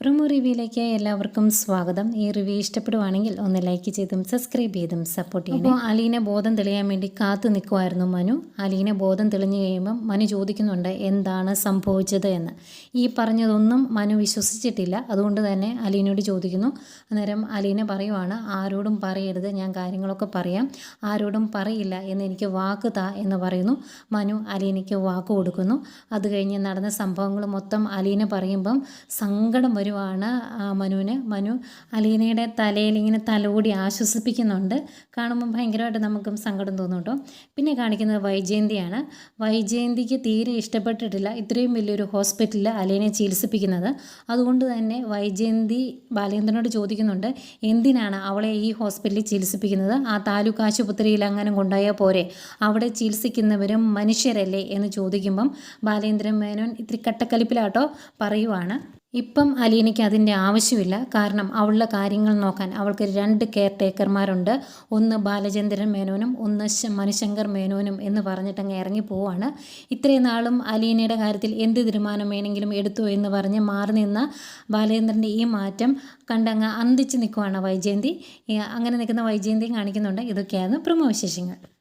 Promo റിവ്യൂയിലേക്ക് എല്ലാവർക്കും സ്വാഗതം. ഈ റിവ്യൂ ഇഷ്ടപ്പെടുവാണെങ്കിൽ ഒന്ന് ലൈക്ക് ചെയ്തും സബ്സ്ക്രൈബ് ചെയ്തും സപ്പോർട്ട് ചെയ്യണം. അപ്പോൾ അലീനെ ബോധം തെളിയാൻ വേണ്ടി കാത്തു നിൽക്കുമായിരുന്നു മനു. അലീനെ ബോധം തെളിഞ്ഞു കഴിയുമ്പം മനു ചോദിക്കുന്നുണ്ട് എന്താണ് സംഭവിച്ചത് എന്ന്. ഈ പറഞ്ഞതൊന്നും മനു വിശ്വസിച്ചിട്ടില്ല. അതുകൊണ്ട് തന്നെ അലീനോട് ചോദിക്കുന്നു. അന്നേരം അലീന പറയുവാണ് ആരോടും പറയരുത് ഞാൻ കാര്യങ്ങളൊക്കെ പറയാം. ആരോടും പറയില്ല എന്ന് എനിക്ക് വാക്ക് താ എന്ന് പറയുന്നു. മനു അലീനയ്ക്ക് വാക്ക് കൊടുക്കുന്നു. അത് കഴിഞ്ഞ് നടന്ന സംഭവങ്ങൾ മൊത്തം അലീന പറയുമ്പം സങ്കടം വരുവാണ് ആ മനുവിന്. മനു അലീനയുടെ തലയിൽ ഇങ്ങനെ തലോടി ആശ്വസിപ്പിക്കുന്നുണ്ട്. കാണുമ്പോൾ ഭയങ്കരമായിട്ട് നമുക്കും സങ്കടം തോന്നും കേട്ടോ പിന്നെ കാണിക്കുന്നത് വൈജയന്തിയാണ്. വൈജയന്തിക്ക് തീരെ ഇഷ്ടപ്പെട്ടിട്ടില്ല. ഇത്രയും വലിയൊരു ഹോസ്പിറ്റലിൽ അലീനയെ ചികിത്സിപ്പിക്കുന്നത്. അതുകൊണ്ട് തന്നെ വൈജയന്തി ബാലേന്ദ്രനോട് ചോദിക്കുന്നുണ്ട് എന്തിനാണ് അവളെ ഈ ഹോസ്പിറ്റലിൽ ചികിത്സിപ്പിക്കുന്നത്? ആ താലൂക്ക് ആശുപത്രിയിൽ അങ്ങനെ കൊണ്ടുപോയാൽ പോരെ. അവിടെ ചികിത്സിക്കുന്നവരും മനുഷ്യരല്ലേ എന്ന് ചോദിക്കുമ്പം ബാലേന്ദ്രൻ മേനോൻ ഇത്തിരി കട്ടക്കലിപ്പിലാട്ടോ പറയുവാണ്. ഇപ്പം അലീനയ്ക്ക് അതിന്റെ ആവശ്യമില്ല. കാരണം അവളുടെ കാര്യങ്ങൾ നോക്കാൻ അവൾക്ക് രണ്ട് കെയർ ടേക്കർമാരുണ്ട്. ഒന്ന് ബാലചന്ദ്രൻ മേനോനും ഒന്ന് മനുശങ്കർ മേനോനും എന്ന് പറഞ്ഞിട്ട് പറഞ്ഞിട്ടങ്ങ് ഇറങ്ങി പോവാണ്. ഇത്രയും നാളും അലീനയുടെ കാര്യത്തിൽ എന്ത് തീരുമാനം വേണമെങ്കിലും എടുത്തു എന്ന് പറഞ്ഞ് മാറി നിന്ന ബാലചന്ദ്രന്റെ ഈ മാറ്റം കണ്ടങ്ങ് അന്തിച്ച് നിൽക്കുവാണ് വൈജയന്തി. അങ്ങനെ നിൽക്കുന്ന വൈജയന്തി കാണിക്കുന്നുണ്ട്. ഇതൊക്കെയാണ് പ്രമോ വിശേഷങ്ങൾ.